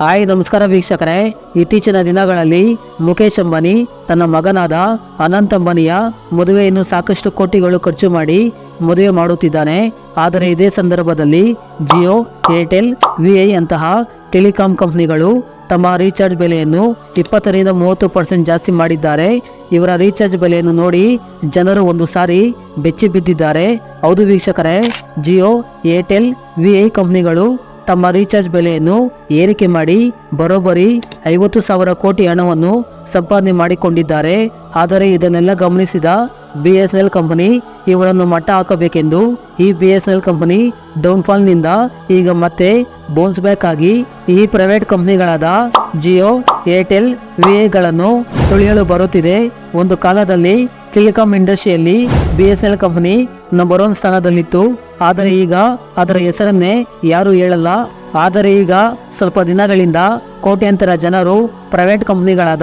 Hi, ನಮಸ್ಕಾರ ವೀಕ್ಷಕರೇ. ಇತ್ತೀಚಿನ ದಿನಗಳಲ್ಲಿ ಮುಖೇಶ್ ಅಂಬಾನಿ, ತನ್ನ ಮಗನಾದ ಅನಂತ್ ಅಂಬಾನಿಯ ಮದುವೆಯನ್ನು ಸಾಕಷ್ಟು ಕೋಟಿಗಳು ಖರ್ಚು ಮಾಡಿ ಮದುವೆ ಮಾಡುತ್ತಿದ್ದಾನೆ. ಆದರೆ ಇದೇ ಸಂದರ್ಭದಲ್ಲಿ ಜಿಯೋ, ಏರ್ಟೆಲ್ ವಿ ಐ ಅಂತಹ ಟೆಲಿಕಾಂ ಕಂಪ್ನಿಗಳು ತಮ್ಮ ರೀಚಾರ್ಜ್ ಬೆಲೆಯನ್ನು ಇಪ್ಪತ್ತರಿಂದ ಮೂವತ್ತು ಪರ್ಸೆಂಟ್ ಜಾಸ್ತಿ ಮಾಡಿದ್ದಾರೆ. ಇವರ ರೀಚಾರ್ಜ್ ಬೆಲೆಯನ್ನು ನೋಡಿ ಜನರು ಒಂದು ಸಾರಿ ಬೆಚ್ಚಿ ಬಿದ್ದಿದ್ದಾರೆ. ಹೌದು ವೀಕ್ಷಕರೇ, ಜಿಯೋ, ಏರ್ಟೆಲ್ ವಿ ಐ ಕಂಪ್ನಿಗಳು ತಮ್ಮ ರೀಚಾರ್ಜ್ ಬೆಲೆಯನ್ನು ಏರಿಕೆ ಮಾಡಿ ಬರೋಬ್ಬರಿ ಐವತ್ತು ಸಾವಿರ ಕೋಟಿ ಹಣವನ್ನು ಸಂಪಾದನೆ ಮಾಡಿಕೊಂಡಿದ್ದಾರೆ. ಆದರೆ ಇದನ್ನೆಲ್ಲ ಗಮನಿಸಿದ ಬಿ ಎಸ್ ಎಲ್ ಕಂಪನಿ ಇವರನ್ನು ಮಟ್ಟ ಹಾಕಬೇಕೆಂದು ಈ ಬಿ ಎಸ್ ಎಲ್ ಕಂಪನಿ ಡೌನ್ಫಾಲ್ನಿಂದ ಈಗ ಮತ್ತೆ ಬೌನ್ಸ್ ಬ್ಯಾಕ್ ಆಗಿ ಈ ಪ್ರೈವೇಟ್ ಕಂಪನಿಗಳಾದ ಜಿಯೋ ಏರ್ಟೆಲ್ ವಿಎಗಳನ್ನು ತುಳಿಯಲು ಬರುತ್ತಿದೆ. ಒಂದು ಕಾಲದಲ್ಲಿ ಟೆಲಿಕಾಂ ಇಂಡಸ್ಟ್ರಿಯಲ್ಲಿ B S L company number one ಸ್ಥಾನದಲ್ಲಿತ್ತು. ಆದರೆ ಈಗ ಅದರ ಹೆಸರನ್ನೇ ಯಾರು ಹೇಳಲ್ಲ. ಆದರೆ ಈಗ ಸ್ವಲ್ಪ ದಿನಗಳಿಂದ ಕೋಟ್ಯಾಂತರ ಜನರು ಪ್ರೈವೇಟ್ ಕಂಪನಿಗಳಾದ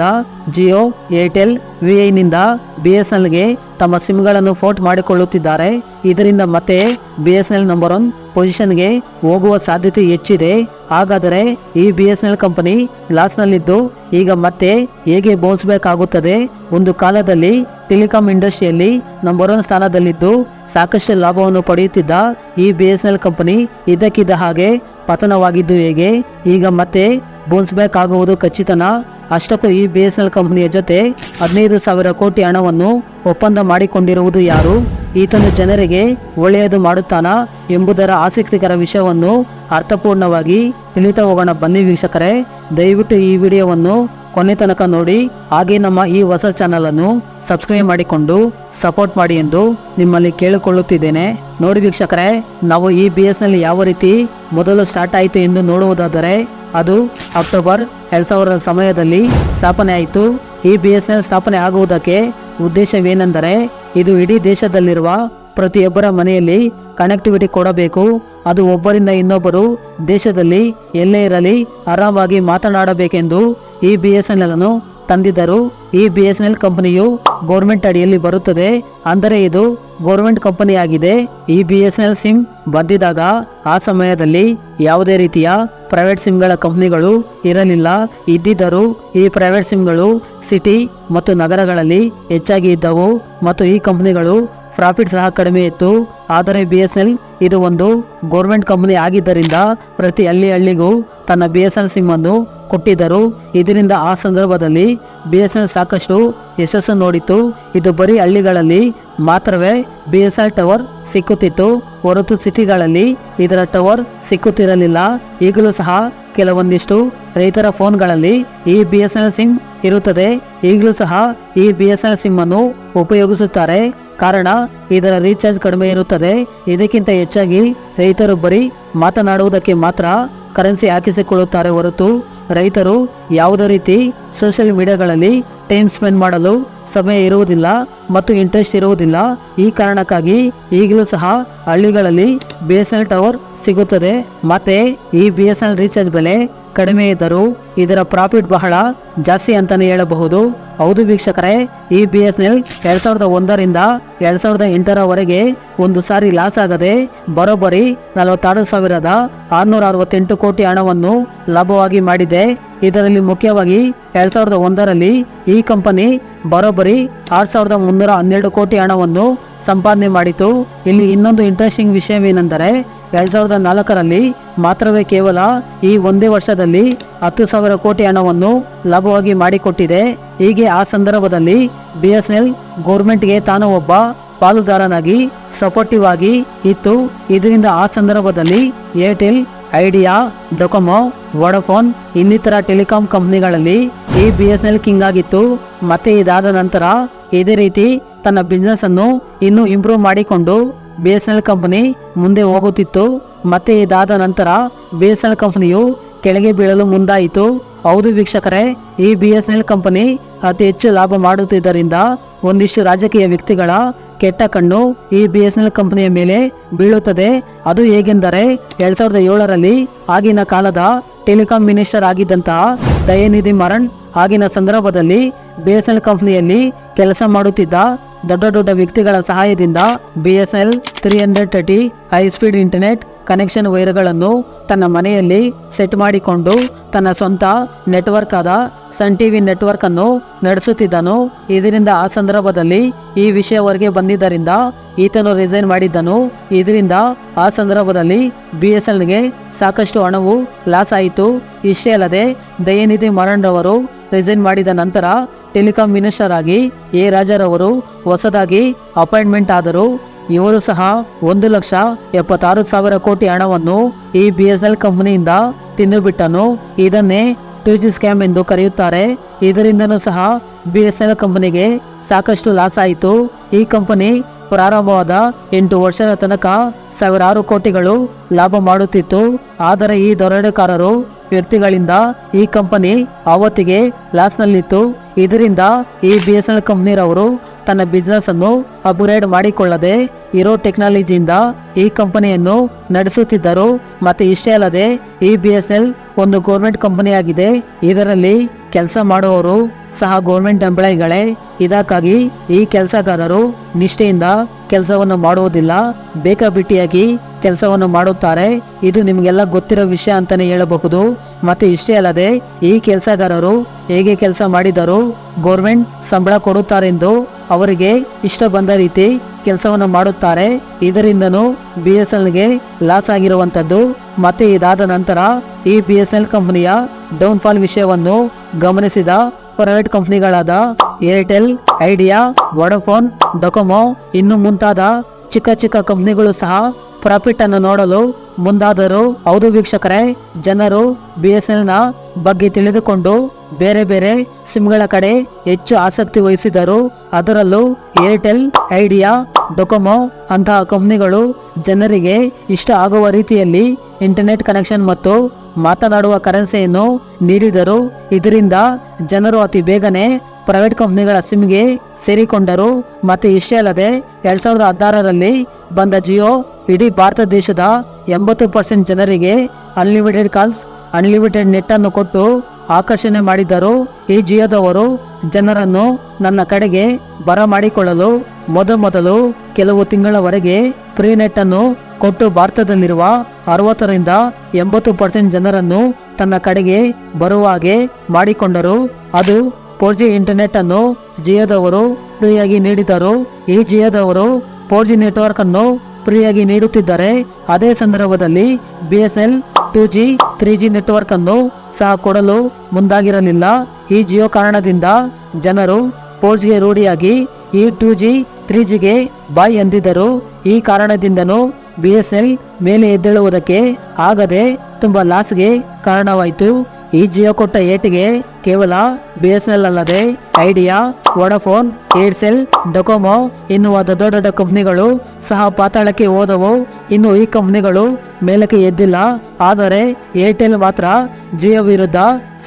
ಜಿಯೋ, ಏರ್ಟೆಲ್ ವಿ ಐನಿಂದ ಬಿ ಎಸ್ ಎಲ್ಗೆ ತಮ್ಮ ಸಿಮ್ಗಳನ್ನು ಫೋರ್ಟ್ ಮಾಡಿಕೊಳ್ಳುತ್ತಿದ್ದಾರೆ. ಇದರಿಂದ ಮತ್ತೆ B S L number one ಪೊಸಿಷನ್ಗೆ ಹೋಗುವ ಸಾಧ್ಯತೆ ಹೆಚ್ಚಿದೆ. ಹಾಗಾದರೆ ಈ ಬಿ ಎಸ್ ಎಲ್ ಕಂಪನಿ ಲಾಸ್ನಲ್ಲಿದ್ದು ಈಗ ಮತ್ತೆ ಹೇಗೆ ಬೌನ್ಸ್ ಒಂದು ಕಾಲದಲ್ಲಿ ಟೆಲಿಕಾಂ ಇಂಡಸ್ಟ್ರಿಯಲ್ಲಿ ನಂಬರ್ ಒನ್ ಸ್ಥಾನದಲ್ಲಿದ್ದು ಸಾಕಷ್ಟು ಲಾಭವನ್ನು ಪಡೆಯುತ್ತಿದ್ದ ಈ ಬಿ ಎಸ್ ಎಲ್ ಕಂಪನಿ ಇದಕ್ಕಿದ್ದ ಹಾಗೆ ಪತನವಾಗಿದ್ದು ಹೇಗೆ? ಈಗ ಮತ್ತೆ ಬೌನ್ಸ್ ಬ್ಯಾಕ್ ಆಗುವುದು ಖಚಿತನ. ಅಷ್ಟಕ್ಕೂ ಈ ಬಿ ಎಸ್ ಎಲ್ ಕಂಪನಿಯ ಜೊತೆ ಹದಿನೈದು ಸಾವಿರ ಕೋಟಿ ಹಣವನ್ನು ಒಪ್ಪಂದ ಮಾಡಿಕೊಂಡಿರುವುದು ಯಾರು? ಈತನು ಜನರಿಗೆ ಒಳ್ಳೆಯದು ಮಾಡುತ್ತಾನಾ ಎಂಬುದರ ಆಸಕ್ತಿಕರ ವಿಷಯವನ್ನು ಅರ್ಥಪೂರ್ಣವಾಗಿ ತಿಳಿತಾ ಹೋಗೋಣ ಬನ್ನಿ ವೀಕ್ಷಕರೇ. ದಯವಿಟ್ಟು ಈ ವಿಡಿಯೋವನ್ನು ಕೊನೆ ತನಕ ನೋಡಿ, ಹಾಗೆ ನಮ್ಮ ಈ ಹೊಸ ಚಾನಲನ್ನು ಸಬ್ಸ್ಕ್ರೈಬ್ ಮಾಡಿಕೊಂಡು ಸಪೋರ್ಟ್ ಮಾಡಿ ಎಂದು ನಿಮ್ಮಲ್ಲಿ ಕೇಳಿಕೊಳ್ಳುತ್ತಿದ್ದೇನೆ. ನೋಡಿ ವೀಕ್ಷಕರೇ, ನಾವು ಈ ಬಿ ಎಸ್ನಲ್ಲಿ ಯಾವ ರೀತಿ ಮೊದಲು ಸ್ಟಾರ್ಟ್ ಆಯಿತು ಎಂದು ನೋಡುವುದಾದರೆ, ಅದು ಅಕ್ಟೋಬರ್ ಎರಡ್ ಸಾವಿರದ ಸಮಯದಲ್ಲಿ ಸ್ಥಾಪನೆ ಆಯಿತು. ಈ ಬಿ ಎಸ್ ಎನ್ ಸ್ಥಾಪನೆ ಆಗುವುದಕ್ಕೆ ಉದ್ದೇಶವೇನೆಂದರೆ, ಇದು ಇಡೀ ದೇಶದಲ್ಲಿರುವ ಪ್ರತಿಯೊಬ್ಬರ ಮನೆಯಲ್ಲಿ ಕನೆಕ್ಟಿವಿಟಿ ಕೊಡಬೇಕು. ಅದು ಒಬ್ಬರಿಂದ ಇನ್ನೊಬ್ಬರು ದೇಶದಲ್ಲಿ ಎಲ್ಲೇ ಇರಲಿ ಆರಾಮಾಗಿ ಮಾತನಾಡಬೇಕೆಂದು ಈ ಬಿ ಎಸ್ ಎನ್ ಎಲ್ ಅನ್ನು ತಂದಿದ್ದರು. ಈ ಬಿ ಎಸ್ ಎನ್ ಎಲ್ ಕಂಪನಿಯು ಗೌರ್ಮೆಂಟ್ ಅಡಿಯಲ್ಲಿ ಬರುತ್ತದೆ. ಅಂದರೆ ಇದು ಗೌರ್ಮೆಂಟ್ ಕಂಪನಿಯಾಗಿದೆ ಈ B S N L SIM ಬಂದಿದಾಗ ಆ ಸಮಯದಲ್ಲಿ ಯಾವುದೇ ರೀತಿಯ ಪ್ರೈವೇಟ್ ಸಿಮ್ಗಳ ಕಂಪನಿಗಳು ಇರಲಿಲ್ಲ. ಇದ್ದಿದ್ದರೂ ಈ ಪ್ರೈವೇಟ್ ಸಿಮ್ಗಳು ಸಿಟಿ ಮತ್ತು ನಗರಗಳಲ್ಲಿ ಹೆಚ್ಚಾಗಿ ಇದ್ದವು. ಮತ್ತು ಈ ಕಂಪನಿಗಳು ಪ್ರಾಫಿಟ್ ಸಹ ಕಡಿಮೆ ಇತ್ತು. ಆದರೆ ಬಿ ಎಸ್ ಎಲ್ ಇದು ಒಂದು ಗೌರ್ಮೆಂಟ್ ಕಂಪನಿ ಆಗಿದ್ದರಿಂದ ಪ್ರತಿ ಹಳ್ಳಿ ಹಳ್ಳಿಗೂ ತನ್ನ ಬಿ ಎಸ್ ಎಲ್ ಸಿಮ್ ಅನ್ನು ಕೊಟ್ಟಿದ್ದರು. ಇದರಿಂದ ಆ ಸಂದರ್ಭದಲ್ಲಿ ಬಿ ಎಸ್ ಎಲ್ ಸಾಕಷ್ಟು ಯಶಸ್ಸು ನೋಡಿತ್ತು. ಇದು ಬರೀ ಹಳ್ಳಿಗಳಲ್ಲಿ ಮಾತ್ರವೇ ಬಿ ಎಸ್ ಎಲ್ ಟವರ್ ಸಿಕ್ಕುತ್ತಿತ್ತು. ಹೊರತು ಸಿಟಿಗಳಲ್ಲಿ ಇದರ ಟವರ್ ಸಿಕ್ಕುತ್ತಿರಲಿಲ್ಲ. ಈಗಲೂ ಸಹ ಕೆಲವೊಂದಿಷ್ಟು ರೈತರ ಫೋನ್ಗಳಲ್ಲಿ ಈ ಬಿ ಎಸ್ ಎಲ್ ಸಿಮ್ ಇರುತ್ತದೆ. ಈಗಲೂ ಸಹ ಈ ಬಿ ಎಸ್ ಎಲ್ ಸಿಮ್ ಅನ್ನು ಉಪಯೋಗಿಸುತ್ತಾರೆ. ಕಾರಣ ಇದರ ರೀಚಾರ್ಜ್ ಕಡಿಮೆ ಇರುತ್ತದೆ. ಇದಕ್ಕಿಂತ ಹೆಚ್ಚಾಗಿ ರೈತರು ಬರೀ ಮಾತನಾಡುವುದಕ್ಕೆ ಮಾತ್ರ ಕರೆನ್ಸಿ ಹಾಕಿಸಿಕೊಳ್ಳುತ್ತಾರೆ ಹೊರತು ರೈತರು ಯಾವುದೇ ರೀತಿ ಸೋಷಿಯಲ್ ಮೀಡಿಯಾಗಳಲ್ಲಿ ಟೈಮ್ ಸ್ಪೆಂಡ್ ಮಾಡಲು ಸಮಯ ಇರುವುದಿಲ್ಲ ಮತ್ತು ಇಂಟ್ರೆಸ್ಟ್ ಇರುವುದಿಲ್ಲ. ಈ ಕಾರಣಕ್ಕಾಗಿ ಈಗಲೂ ಸಹ ಹಳ್ಳಿಗಳಲ್ಲಿ ಬಿ ಎಸ್ ಎನ್ ಟವರ್ ಸಿಗುತ್ತದೆ. ಮತ್ತೆ ಈ ಬಿ ಎಸ್ ರೀಚಾರ್ಜ್ ಬೆಲೆ ಕಡಿಮೆ ಇದ್ದರೂ ಇದರ ಪ್ರಾಫಿಟ್ ಬಹಳ ಜಾಸ್ತಿ ಅಂತಲೇ ಹೇಳಬಹುದು. ಹೌದು ವೀಕ್ಷಕರೇ ಈ ಬಿ ಎಸ್ ಎಲ್ ಎರಡ್ ಸಾವಿರದ ಒಂದರಿಂದ ಎರಡ್ ಸಾವಿರದ ಎಂಟರವರೆಗೆ ಒಂದು ಸಾರಿ ಲಾಸ್ ಆಗದೆ ಬರೋಬ್ಬರಿ ನಲವತ್ತಾರು ಸಾವಿರದ ಆರುನೂರ ಅರವತ್ತೆಂಟು ಕೋಟಿ ಹಣವನ್ನು ಲಾಭವಾಗಿ ಮಾಡಿದೆ. ಇದರಲ್ಲಿ ಮುಖ್ಯವಾಗಿ ಎರಡ್ ಸಾವಿರದ ಒಂದರಲ್ಲಿ ಈ ಕಂಪನಿ ಬರೋಬ್ಬರಿ ಆರು ಸಾವಿರದ ಮುನ್ನೂರ ಹನ್ನೆರಡು ಕೋಟಿ ಹಣವನ್ನು ಸಂಪಾದನೆ ಮಾಡಿತು. ಇಲ್ಲಿ ಇನ್ನೊಂದು ಇಂಟ್ರೆಸ್ಟಿಂಗ್ ವಿಷಯವೇನೆಂದರೆ ಎರಡ್ ಸಾವಿರದ ನಾಲ್ಕರಲ್ಲಿ ಮಾತ್ರವೇ ಕೇವಲ ಈ ಒಂದೇ ವರ್ಷದಲ್ಲಿ ಹತ್ತು ಸಾವಿರ ಕೋಟಿ ಹಣವನ್ನು ಲಾಭವಾಗಿ ಮಾಡಿಕೊಟ್ಟಿದೆ. ಹೀಗೆ ಆ ಸಂದರ್ಭದಲ್ಲಿ ಬಿ ಎಸ್ ಎನ್ ಎಲ್ ಗೌರ್ಮೆಂಟ್ಗೆ ತಾನು ಒಬ್ಬ ಪಾಲುದಾರನಾಗಿ ಸಪೋರ್ಟಿವ್ ಆಗಿ ಇತ್ತು. ಇದರಿಂದ ಆ ಸಂದರ್ಭದಲ್ಲಿ ಏರ್ಟೆಲ್, ಐಡಿಯಾ, ಡೊಕೊಮೊ, ವೊಡಾಫೋನ್, ಇನ್ನಿತರ ಟೆಲಿಕಾಂ ಕಂಪ್ನಿಗಳಲ್ಲಿ ಈ ಬಿ ಎಸ್ ಎಲ್ ಕಿಂಗ್ ಆಗಿತ್ತು. ಮತ್ತೆ ಇದಾದ ನಂತರ ಇದೇ ರೀತಿ ತನ್ನ ಬಿಸ್ನೆಸ್ ಅನ್ನು ಇನ್ನೂ ಇಂಪ್ರೂವ್ ಮಾಡಿಕೊಂಡು B S N L company ಮುಂದೆ ಹೋಗುತ್ತಿತ್ತು. ಮತ್ತೆ ಇದಾದ ನಂತರ ಬಿ ಎಸ್ ಎನ್ ಎಲ್ ಕಂಪನಿಯು ಕೆಳಗೆ ಬೀಳಲು ಮುಂದಾಯಿತು. ಹೌದು ವೀಕ್ಷಕರೇ, ಈ B S N L company ಅತಿ ಹೆಚ್ಚು ಲಾಭ ಮಾಡುತ್ತಿದ್ದರಿಂದ ಒಂದಿಷ್ಟು ರಾಜಕೀಯ ವ್ಯಕ್ತಿಗಳ ಕೆಟ್ಟ ಕಣ್ಣು ಈ ಬಿ ಎಸ್ ಎನ್ ಎಲ್ ಕಂಪನಿಯ ಮೇಲೆ ಬೀಳುತ್ತದೆ. ಅದು ಹೇಗೆಂದರೆ, ಎರಡ್ ಸಾವಿರದ ಏಳರಲ್ಲಿ ಆಗಿನ ಕಾಲದ ಟೆಲಿಕಾಂ ಮಿನಿಸ್ಟರ್ ಆಗಿದ್ದಂತಹ ದಯಾನಿಧಿ ಮರಣ್ ಆಗಿನ ಸಂದರ್ಭದಲ್ಲಿ ಬಿ ಎಸ್ ಎನ್ ಎಲ್ ಕಂಪನಿಯಲ್ಲಿ ಕೆಲಸ ಮಾಡುತ್ತಿದ್ದ ದೊಡ್ಡ ದೊಡ್ಡ ವ್ಯಕ್ತಿಗಳ ಸಹಾಯದಿಂದ B S L three hundred thirty high speed internet connection ವೈರ್ಗಳನ್ನು ತನ್ನ ಮನೆಯಲ್ಲಿ ಸೆಟ್ ಮಾಡಿಕೊಂಡು ತನ್ನ ಸ್ವಂತ ನೆಟ್ವರ್ಕ್ ಆದ ಸನ್ ಟಿವಿ ನೆಟ್ವರ್ಕ್ ಅನ್ನು ನಡೆಸುತ್ತಿದ್ದನು. ಇದರಿಂದ ಆ ಸಂದರ್ಭದಲ್ಲಿ ಈ ವಿಷಯವರೆಗೆ ಬಂದಿದ್ದರಿಂದ ಈತನು ರಿಸೈನ್ ಮಾಡಿದ್ದನು. ಇದರಿಂದ ಆ ಸಂದರ್ಭದಲ್ಲಿ ಬಿ ಎಸ್ ಎಲ್ಗೆ ಸಾಕಷ್ಟು ಹಣವು ಲಾಸ್ ಆಯಿತು. ಇಷ್ಟೇ ಅಲ್ಲದೆ ದಯನಿಧಿ ಮರಣ್ ರವರು ರಿಸೈನ್ ಮಾಡಿದ ನಂತರ ಟೆಲಿಕಾಂ ಮಿನಿಸ್ಟರ್ ಆಗಿ ಎ ರಾಜರವರು ಹೊಸದಾಗಿ ಅಪಾಯಿಂಟ್ಮೆಂಟ್ ಆದರು ಇವರು ಸಹ ಒಂದು ಲಕ್ಷ ಎಪ್ಪತ್ತಾರು ಸಾವಿರ ಕೋಟಿ ಹಣವನ್ನು ಈ ಬಿ ಎಸ್ ಎಲ್ ಕಂಪನಿಯಿಂದ ತಿಂದುಬಿಟ್ಟನು. ಇದನ್ನೇ ಟು ಜಿ ಸ್ಕ್ಯಾಮ್ ಎಂದು ಕರೆಯುತ್ತಾರೆ. ಇದರಿಂದನೂ ಸಹ ಬಿ ಎಸ್ ಎಲ್ ಕಂಪನಿಗೆ ಸಾಕಷ್ಟು ಲಾಸ್ ಆಯಿತು. ಈ ಕಂಪನಿ ಪ್ರಾರಂಭವಾದ ಎಂಟು ವರ್ಷದ ತನಕ ಸಾವಿರಾರು ಕೋಟಿಗಳು ಲಾಭ ಮಾಡುತ್ತಿತ್ತು. ಆದರೆ ಈ ದರೋಡೆಕಾರರು ವ್ಯಕ್ತಿಗಳಿಂದ ಈ ಕಂಪನಿ ಆವತ್ತಿಗೆ ಲಾಸ್ನಲ್ಲಿತ್ತು. ಇದರಿಂದ ಈ ಬಿ ಎಸ್ ಎಲ್ ಕಂಪ್ನಿರವರು ತನ್ನ ಬಿಸ್ನೆಸ್ ಅನ್ನು ಅಪ್ಗ್ರೇಡ್ ಮಾಡಿಕೊಳ್ಳದೆ ಇರೋ ಟೆಕ್ನಾಲಜಿಯಿಂದ ಈ ಕಂಪನಿಯನ್ನು ನಡೆಸುತ್ತಿದ್ದರು. ಮತ್ತೆ ಇಷ್ಟೇ ಅಲ್ಲದೆ ಈ ಬಿ ಎಸ್ ಎಲ್ ಒಂದು ಗೌರ್ಮೆಂಟ್ ಕಂಪನಿಯಾಗಿದೆ ಇದರಲ್ಲಿ ಕೆಲಸ ಮಾಡುವವರು ಸಹ ಗೌರ್ಮೆಂಟ್ ಎಂಪ್ಲಾಯಿಗಳೇ ಇದಕ್ಕಾಗಿ ಈ ಕೆಲಸಗಾರರು ನಿಷ್ಠೆಯಿಂದ ಕೆಲಸವನ್ನು ಮಾಡುವುದಿಲ್ಲ ಬೇಕಾಬಿಟ್ಟಿಯಾಗಿ ಕೆಲಸವನ್ನು ಮಾಡುತ್ತಾರೆ. ಇದು ನಿಮಗೆಲ್ಲ ಗೊತ್ತಿರೋ ವಿಷಯ ಅಂತಾನೆ ಹೇಳಬಹುದು. ಮತ್ತು ಇಷ್ಟೇ ಅಲ್ಲದೆ ಈ ಕೆಲಸಗಾರರು ಹೇಗೆ ಕೆಲಸ ಮಾಡಿದರೂ ಗೌರ್ಮೆಂಟ್ ಸಂಬಳ ಕೊಡುತ್ತಾರೆಂದು ಅವರಿಗೆ ಇಷ್ಟ ಬಂದ ರೀತಿ ಕೆಲಸವನ್ನು ಮಾಡುತ್ತಾರೆ. ಇದರಿಂದನೂ ಬಿ ಎಸ್ ಎಲ್ಗೆ ಲಾಸ್ ಆಗಿರುವಂಥದ್ದು. ಮತ್ತೆ ಇದಾದ ನಂತರ ಈ ಬಿ ಎಸ್ ಎಲ್ ಕಂಪನಿಯ ಡೌನ್ಫಾಲ್ ವಿಷಯವನ್ನು ಗಮನಿಸಿದ ಪ್ರೈವೇಟ್ ಕಂಪನಿಗಳಾದ ಏರ್ಟೆಲ್, ಐಡಿಯಾ, ವೊಡಾಫೋನ್, ಡೊಕೊಮೊ, ಇನ್ನು ಮುಂತಾದ ಚಿಕ್ಕ ಚಿಕ್ಕ ಕಂಪನಿಗಳು ಸಹ ಪ್ರಾಫಿಟ್ ಅನ್ನು ನೋಡಲು ಮುಂದಾದರು ಹೌದು ವೀಕ್ಷಕರೇ, ಜನರು ಬಿ ಎಸ್ ಎಲ್ನ ಬಗ್ಗೆ ತಿಳಿದುಕೊಂಡು ಬೇರೆ ಬೇರೆ ಸಿಮ್ಗಳ ಕಡೆ ಹೆಚ್ಚು ಆಸಕ್ತಿ ವಹಿಸಿದರು ಅದರಲ್ಲೂ ಏರ್ಟೆಲ್ ಐಡಿಯಾ ಡೊಕೊಮೊ ಅಂತಹ ಕಂಪ್ನಿಗಳು ಜನರಿಗೆ ಇಷ್ಟ ಆಗುವ ರೀತಿಯಲ್ಲಿ ಇಂಟರ್ನೆಟ್ ಕನೆಕ್ಷನ್ ಮತ್ತು ಮಾತನಾಡುವ ಕರೆನ್ಸಿಯನ್ನು ನೀಡಿದರು ಇದರಿಂದ ಜನರು ಅತಿ ಬೇಗನೆ ಪ್ರೈವೇಟ್ ಕಂಪ್ನಿಗಳ ಸಿಮ್ಗೆ ಸೇರಿಕೊಂಡರು. ಮತ್ತು ಇಷ್ಟೇ ಅಲ್ಲದೆ ಎರಡ್ ಸಾವಿರದ ಹದಿನಾರರಲ್ಲಿ ಬಂದ ಜಿಯೋ ಇಡೀ ಭಾರತ ದೇಶದ ಎಂಬತ್ತು ಪರ್ಸೆಂಟ್ ಜನರಿಗೆ ಅನ್ಲಿಮಿಟೆಡ್ ಕಾಲ್ಸ್ ಅನ್ಲಿಮಿಟೆಡ್ ನೆಟ್ ಅನ್ನು ಕೊಟ್ಟು ಆಕರ್ಷಣೆ ಮಾಡಿದ್ದರು ಈ ಜಿಯೋದವರು, ಜನರನ್ನು ನನ್ನ ಕಡೆಗೆ ಬರಮಾಡಿಕೊಳ್ಳಲು ಮೊದಮೊದಲು ಕೆಲವು ತಿಂಗಳವರೆಗೆ ಪ್ರೀನೆಟ್ ಅನ್ನು ಕೊಟ್ಟು ಭಾರತದಲ್ಲಿರುವ ಅರವತ್ತರಿಂದ ಎಂಬತ್ತು ಪರ್ಸೆಂಟ್ ಜನರನ್ನು ತನ್ನ ಕಡೆಗೆ ಬರುವ ಹಾಗೆ ಮಾಡಿಕೊಂಡರು. ಅದು ಫೋರ್ ಜಿ ಇಂಟರ್ನೆಟ್ ಅನ್ನು ಜಿಯೋದವರು ಫ್ರೀಯಾಗಿ ನೀಡಿದರು. ಈ ಜಿಯೋದವರು ಫೋರ್ ಜಿ ನೆಟ್ವರ್ಕ್ ಅನ್ನು ಫ್ರೀಯಾಗಿ ನೀಡುತ್ತಿದ್ದಾರೆ. ಅದೇ ಸಂದರ್ಭದಲ್ಲಿ B S L two G three G network ಅನ್ನು ಸಹ ಕೊಡಲು ಮುಂದಾಗಿರಲಿಲ್ಲ. ಈ ಜಿಯೋ ಕಾರಣದಿಂದ ಜನರು ಫೋರ್ ಜಿಗೆ ರೂಢಿಯಾಗಿ ಈ ಟೂ ಜಿ ತ್ರೀ ಜಿಗೆ ಬಾಯ್ ಎಂದಿದ್ದರು. ಈ ಕಾರಣದಿಂದನೂ ಬಿ ಎಸ್ ಎಲ್ ಮೇಲೆ ಎದ್ದೇಳುವುದಕ್ಕೆ ಆಗದೆ ತುಂಬ ಲಾಸ್ಗೆ ಕಾರಣವಾಯಿತು. ಈ ಜಿಯೋ ಕೊಟ್ಟ ಏಟಿಗೆ ಕೇವಲ ಬಿ ಎಸ್ ಎಲ್ ಅಲ್ಲದೆ ಐಡಿಯಾ, ವೋಡಾಫೋನ್, ಏರ್ಸೆಲ್, ಡೊಕೊಮೊ ಎನ್ನುವ ದೊಡ್ಡ ದೊಡ್ಡ ಕಂಪ್ನಿಗಳು ಸಹ ಪಾತಾಳಕ್ಕೆ ಹೋದವು. ಇನ್ನು ಈ ಕಂಪ್ನಿಗಳು ಮೇಲಕ್ಕೆ ಎದ್ದಿಲ್ಲ. ಆದರೆ ಏರ್ಟೆಲ್ ಮಾತ್ರ ಜಿಯೋ ವಿರುದ್ಧ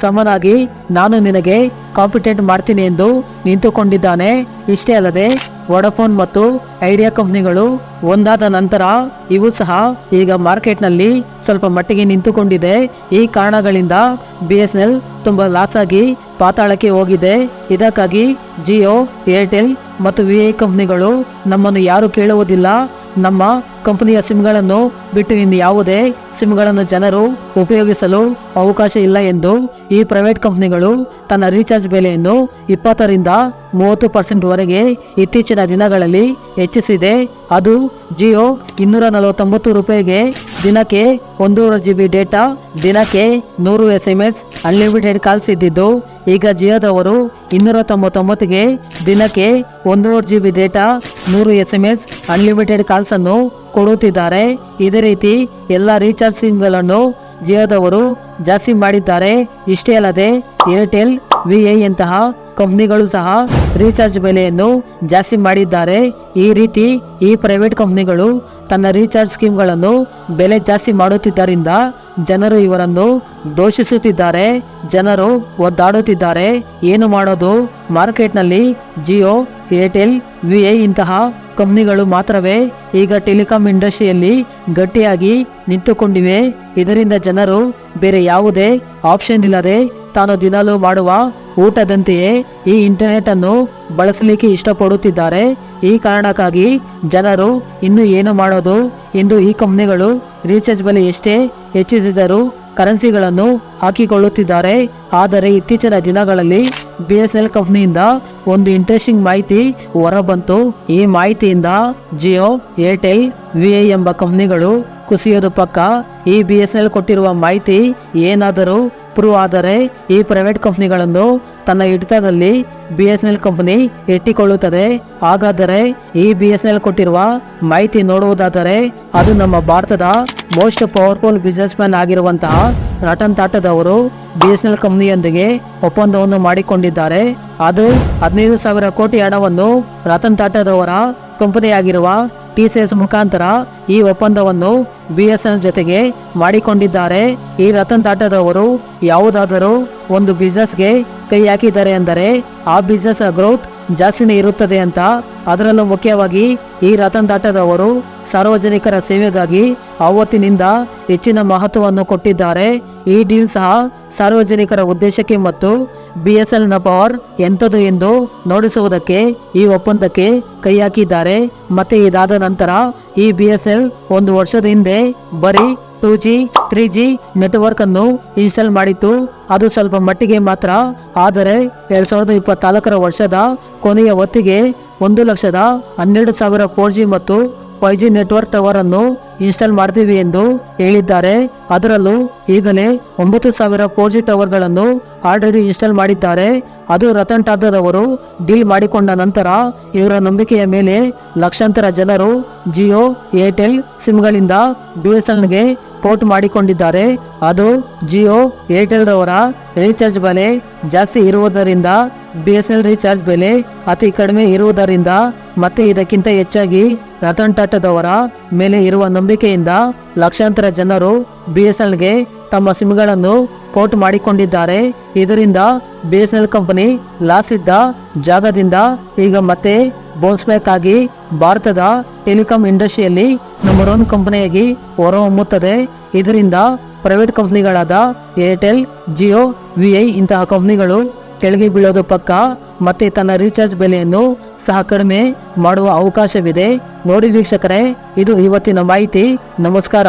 ಸಮನಾಗಿ ನಾನು ನಿನಗೆ ಕಾಂಪಿಟೇಟ್ ಮಾಡ್ತೀನಿ ಎಂದು ನಿಂತುಕೊಂಡಿದ್ದಾನೆ. ಇಷ್ಟೇ ಅಲ್ಲದೆ ವೋಡಫೋನ್ ಮತ್ತು ಐಡಿಯಾ ಕಂಪ್ನಿಗಳು ಒಂದಾದ ನಂತರ ಇವು ಸಹ ಈಗ ಮಾರ್ಕೆಟ್ನಲ್ಲಿ ಸ್ವಲ್ಪ ಮಟ್ಟಿಗೆ ನಿಂತುಕೊಂಡಿದೆ. ಈ ಕಾರಣಗಳಿಂದ ಬಿ ಎಸ್ ಎಲ್ ತುಂಬ ಲಾಸ್ ಆಗಿ ಪಾತಾಳಕ್ಕೆ ಹೋಗಿದೆ. ಇದಕ್ಕಾಗಿ ಜಿಯೋ ಏರ್ಟೆಲ್ ಮತ್ತು ವಿ ಐ ಕಂಪ್ನಿಗಳು ನಮ್ಮನ್ನು ಯಾರು ಕೇಳುವುದಿಲ್ಲ. ನಮ್ಮ ಕಂಪನಿಯ ಸಿಮ್ಗಳನ್ನು ಬಿಟ್ಟು ಇನ್ನು ಯಾವುದೇ ಸಿಮ್ಗಳನ್ನು ಜನರು ಉಪಯೋಗಿಸಲು ಅವಕಾಶ ಇಲ್ಲ ಎಂದು ಈ ಪ್ರೈವೇಟ್ ಕಂಪನಿಗಳು ತನ್ನ ರೀಚಾರ್ಜ್ ಬೆಲೆಯನ್ನು ಇಪ್ಪತ್ತರಿಂದ ಮೂವತ್ತು ಪರ್ಸೆಂಟ್ ವರೆಗೆ ಇತ್ತೀಚಿನ ದಿನಗಳಲ್ಲಿ ಹೆಚ್ಚಿಸಿದೆ. ಅದು ಜಿಯೋ ಇನ್ನೂರ ನಲವತ್ತೊಂಬತ್ತು ರೂಪಾಯಿಗೆ ದಿನಕ್ಕೆ ಒಂದೂವರೆ ಜಿ ಬಿ ಡೇಟಾ, ದಿನಕ್ಕೆ ನೂರು S M S unlimited calls ಇದ್ದಿದ್ದು ಈಗ ಜಿಯೋದವರು ಇನ್ನೂರ ತೊಂಬತ್ತೊಂಬತ್ತಿಗೆ ದಿನಕ್ಕೆ ಒಂದೂವರೆ ಜಿ ಬಿ ಡೇಟಾ, ನೂರು S M S unlimited calls ಅನ್ನು ಕೊಡುತ್ತಿದ್ದಾರೆ. ಇದೇ ರೀತಿ ಎಲ್ಲ ರೀಚಾರ್ಜ್ ಸಿಮ್ಗಳನ್ನು ಜಿಯೋದವರು ಜಾಸ್ತಿ ಮಾಡಿದ್ದಾರೆ. ಇಷ್ಟೇ ಅಲ್ಲದೆ ಏರ್ಟೆಲ್ ವಿ ಐ ಯಂತಹ ಕಂಪ್ನಿಗಳು ಸಹ ರೀಚಾರ್ಜ್ ಬೆಲೆಯನ್ನು ಜಾಸ್ತಿ ಮಾಡಿದ್ದಾರೆ. ಈ ರೀತಿ ಈ ಪ್ರೈವೇಟ್ ಕಂಪ್ನಿಗಳು ತನ್ನ ರೀಚಾರ್ಜ್ ಸ್ಕೀಮ್ಗಳನ್ನು ಬೆಲೆ ಜಾಸ್ತಿ ಮಾಡುತ್ತಿದ್ದರಿಂದ ಜನರು ಇವರನ್ನು ದೋಷಿಸುತ್ತಿದ್ದಾರೆ. ಜನರು ಒದ್ದಾಡುತ್ತಿದ್ದಾರೆ. ಏನು ಮಾಡೋದು? ಮಾರ್ಕೆಟ್ನಲ್ಲಿ ಜಿಯೋ ಏರ್ಟೆಲ್ ವಿ ಇಂತಹ ಕಂಪ್ನಿಗಳು ಮಾತ್ರವೇ ಈಗ ಟೆಲಿಕಾಂ ಇಂಡಸ್ಟ್ರಿಯಲ್ಲಿ ಗಟ್ಟಿಯಾಗಿ ನಿಂತುಕೊಂಡಿವೆ. ಇದರಿಂದ ಜನರು ಬೇರೆ ಯಾವುದೇ ಆಪ್ಷನ್ ಇಲ್ಲದೆ ತಾನು ದಿನಾಲೂ ಮಾಡುವ ಊಟದಂತೆಯೇ ಈ ಇಂಟರ್ನೆಟ್ ಅನ್ನು ಬಳಸಲಿಕ್ಕೆ ಇಷ್ಟಪಡುತ್ತಿದ್ದಾರೆ. ಈ ಕಾರಣಕ್ಕಾಗಿ ಜನರು ಇನ್ನು ಏನು ಮಾಡೋದು ಎಂದು ಈ ಕಂಪ್ನಿಗಳು ರೀಚಾರ್ಜ್ ಬೆಲೆ ಎಷ್ಟೇ ಹೆಚ್ಚಿಸಿದರೂ ಕರೆನ್ಸಿಗಳನ್ನು ಹಾಕಿಕೊಳ್ಳುತ್ತಿದ್ದಾರೆ. ಆದರೆ ಇತ್ತೀಚಿನ ದಿನಗಳಲ್ಲಿ ಬಿ ಎಸ್ ಎಲ್ ಕಂಪ್ನಿಯಿಂದ ಒಂದು ಇಂಟ್ರೆಸ್ಟಿಂಗ್ ಮಾಹಿತಿ ಹೊರಬಂತು. ಈ ಮಾಹಿತಿಯಿಂದ ಜಿಯೋ ಏರ್ಟೆಲ್ ವಿ ಐ ಎಂಬ ಕಂಪ್ನಿಗಳು ಕುಸಿಯೋದು ಪಕ್ಕ ಈ ಬಿ ಎಸ್ ಎಲ್ ಕೊಟ್ಟಿರುವ ಮಾಹಿತಿ ಏನಾದರೂ ಪ್ರೂವ್ ಆದರೆ ಈ ಪ್ರೈವೇಟ್ ಕಂಪ್ನಿಗಳನ್ನು ತನ್ನ ಹಿಡಿತದಲ್ಲಿ B S N L company ಇಟ್ಟಿಕೊಳ್ಳುತ್ತದೆ. ಹಾಗಾದರೆ ಈ ಬಿ ಎಸ್ ಎನ್ ಎಲ್ ಕೊಟ್ಟಿರುವ ಮಾಹಿತಿ ನೋಡುವುದಾದರೆ ಅದು ನಮ್ಮ ಭಾರತದ ಮೋಸ್ಟ್ ಪವರ್ಫುಲ್ ಬಿಸ್ನೆಸ್ ಮ್ಯಾನ್ ಆಗಿರುವಂತಹ ರತನ್ ತಾಟದವರು ಬಿ ಎಸ್ ಎನ್ ಎಲ್ ಕಂಪ್ನಿಯೊಂದಿಗೆ ಒಪ್ಪಂದವನ್ನು ಮಾಡಿಕೊಂಡಿದ್ದಾರೆ. ಅದು ಹದಿನೈದು ಸಾವಿರ ಕೋಟಿ ಹಣವನ್ನು ರತನ್ ತಾಟದವರ ಕಂಪನಿಯಾಗಿರುವ ಟಿ ಸಿ ಎಸ್ ಮುಖಾಂತರ ಈ ಒಪ್ಪಂದವನ್ನು ಬಿಎಸ್ಎನ್ ಎಸ್ ಎನ್ ಜೊತೆಗೆ ಮಾಡಿಕೊಂಡಿದ್ದಾರೆ. ಈ ರತನ್ ಟಾಟಾದವರು ಯಾವುದಾದರೂ ಒಂದು ಬಿಸ್ನೆಸ್ಗೆ ಕೈ ಹಾಕಿದ್ದಾರೆ ಅಂದರೆ ಆ ಬಿಸ್ನೆಸ್ ಗ್ರೋತ್ ಜಾಸ್ತಿನೇ ಇರುತ್ತದೆ ಅಂತ ಅದರಲ್ಲೂ ಮುಖ್ಯವಾಗಿ ಈ ರತನ್ ಟಾಟಾದವರು ಸಾರ್ವಜನಿಕರ ಸೇವೆಗಾಗಿ ಆವತ್ತಿನಿಂದ ಹೆಚ್ಚಿನ ಮಹತ್ವವನ್ನು ಕೊಟ್ಟಿದ್ದಾರೆ. ಈ ಡೀಲ್ ಸಹ ಸಾರ್ವಜನಿಕರ ಉದ್ದೇಶಕ್ಕೆ ಮತ್ತು ಬಿ ಎಸ್ ಎಲ್ನ ಪವರ್ ಎಂಥದ್ದು ಎಂದು ನೋಡಿಸುವುದಕ್ಕೆ, ಈ ಒಪ್ಪಂದಕ್ಕೆ ಕೈ ಹಾಕಿದ್ದಾರೆ ಮತ್ತೆ ಇದಾದ ನಂತರ ಈ ಬಿ ಎಸ್ ಎಲ್ ಒಂದು ವರ್ಷದ ಹಿಂದೆ ಬರೀ two G three G network ಅನ್ನು ಇನ್ಸ್ಟಾಲ್ ಮಾಡಿತ್ತು. ಅದು ಸ್ವಲ್ಪ ಮಟ್ಟಿಗೆ ಮಾತ್ರ, ಆದರೆ ಎರಡ್ ಸಾವಿರದ ಇಪ್ಪತ್ನಾಲ್ಕರ ವರ್ಷದ ಕೊನೆಯ ಹೊತ್ತಿಗೆ ಒಂದು ಲಕ್ಷದ ಹನ್ನೆರಡು ಸಾವಿರ ಫೋರ್ ಜಿ ಮತ್ತು ಫೈವ್ ಜಿ ನೆಟ್ವರ್ಕ್ ಟವರ್ ಅನ್ನು ಇನ್ಸ್ಟಾಲ್ ಮಾಡ್ತೀವಿ ಎಂದು ಹೇಳಿದ್ದಾರೆ. ಅದರಲ್ಲೂ ಈಗಲೇ ಒಂಬತ್ತು ಸಾವಿರ ಫೋರ್ ಜಿ ಟವರ್ಗಳನ್ನು ಆಲ್ರೆಡಿ ಇನ್ಸ್ಟಾಲ್ ಮಾಡಿದ್ದಾರೆ. ಅದು ರತನ್ ಟಾಟಾದವರು ಡೀಲ್ ಮಾಡಿಕೊಂಡ ನಂತರ ಇವರ ನಂಬಿಕೆಯ ಮೇಲೆ ಲಕ್ಷಾಂತರ ಜನರು ಜಿಯೋ, ಏರ್ಟೆಲ್, ಸಿಮ್ಗಳಿಂದ ಬಿ ಎಸ್ ಎಲ್ಗೆ ಪೋರ್ಟ್ ಮಾಡಿಕೊಂಡಿದ್ದಾರೆ. ಅದು ಜಿಯೋ ಏರ್ಟೆಲ್ ರವರ ರೀಚಾರ್ಜ್ ಬೆಲೆ ಜಾಸ್ತಿ ಇರುವುದರಿಂದ ಬಿ ಎಸ್ ಎಲ್ ರೀಚಾರ್ಜ್ ಬೆಲೆ ಅತಿ ಕಡಿಮೆ ಇರುವುದರಿಂದ ಮತ್ತೆ ಇದಕ್ಕಿಂತ ಹೆಚ್ಚಾಗಿ ರತನ್ ಟಾಟಾದವರ ಮೇಲೆ ಇರುವ ನಂಬಿಕೆಯಿಂದ ಲಕ್ಷಾಂತರ ಜನರು ಬಿ ಎಸ್ ಎಲ್ಗೆ ತಮ್ಮ ಸಿಮ್ಗಳನ್ನು ಪೋರ್ಟ್ ಮಾಡಿಕೊಂಡಿದ್ದಾರೆ. ಇದರಿಂದ B S L company loss ಇದ್ದ ಜಾಗದಿಂದ ಈಗ ಮತ್ತೆ ಬೌನ್ಸ್ ಬ್ಯಾಕ್ ಆಗಿ ಭಾರತದ ಟೆಲಿಕಾಂ ಇಂಡಸ್ಟ್ರಿಯಲ್ಲಿ ನಂಬರ್ ಒನ್ ಕಂಪನಿಯಾಗಿ ಹೊರಹೊಮ್ಮುತ್ತದೆ. ಇದರಿಂದ ಪ್ರೈವೇಟ್ ಕಂಪ್ನಿಗಳಾದ ಏರ್ಟೆಲ್ ಜಿಯೋ ವಿ ಐ ಇಂತಹ ಕಂಪ್ನಿಗಳು ಕೆಳಗೆ ಬೀಳೋದು ಪಕ್ಕ. ಮತ್ತೆ ತನ್ನ ರೀಚಾರ್ಜ್ ಬೆಲೆಯನ್ನು ಸಹ ಕಡಿಮೆ ಮಾಡುವ ಅವಕಾಶವಿದೆ. ನೋಡಿ ವೀಕ್ಷಕರೇ, ಇದು ಇವತ್ತಿನ ಮಾಹಿತಿ. ನಮಸ್ಕಾರ.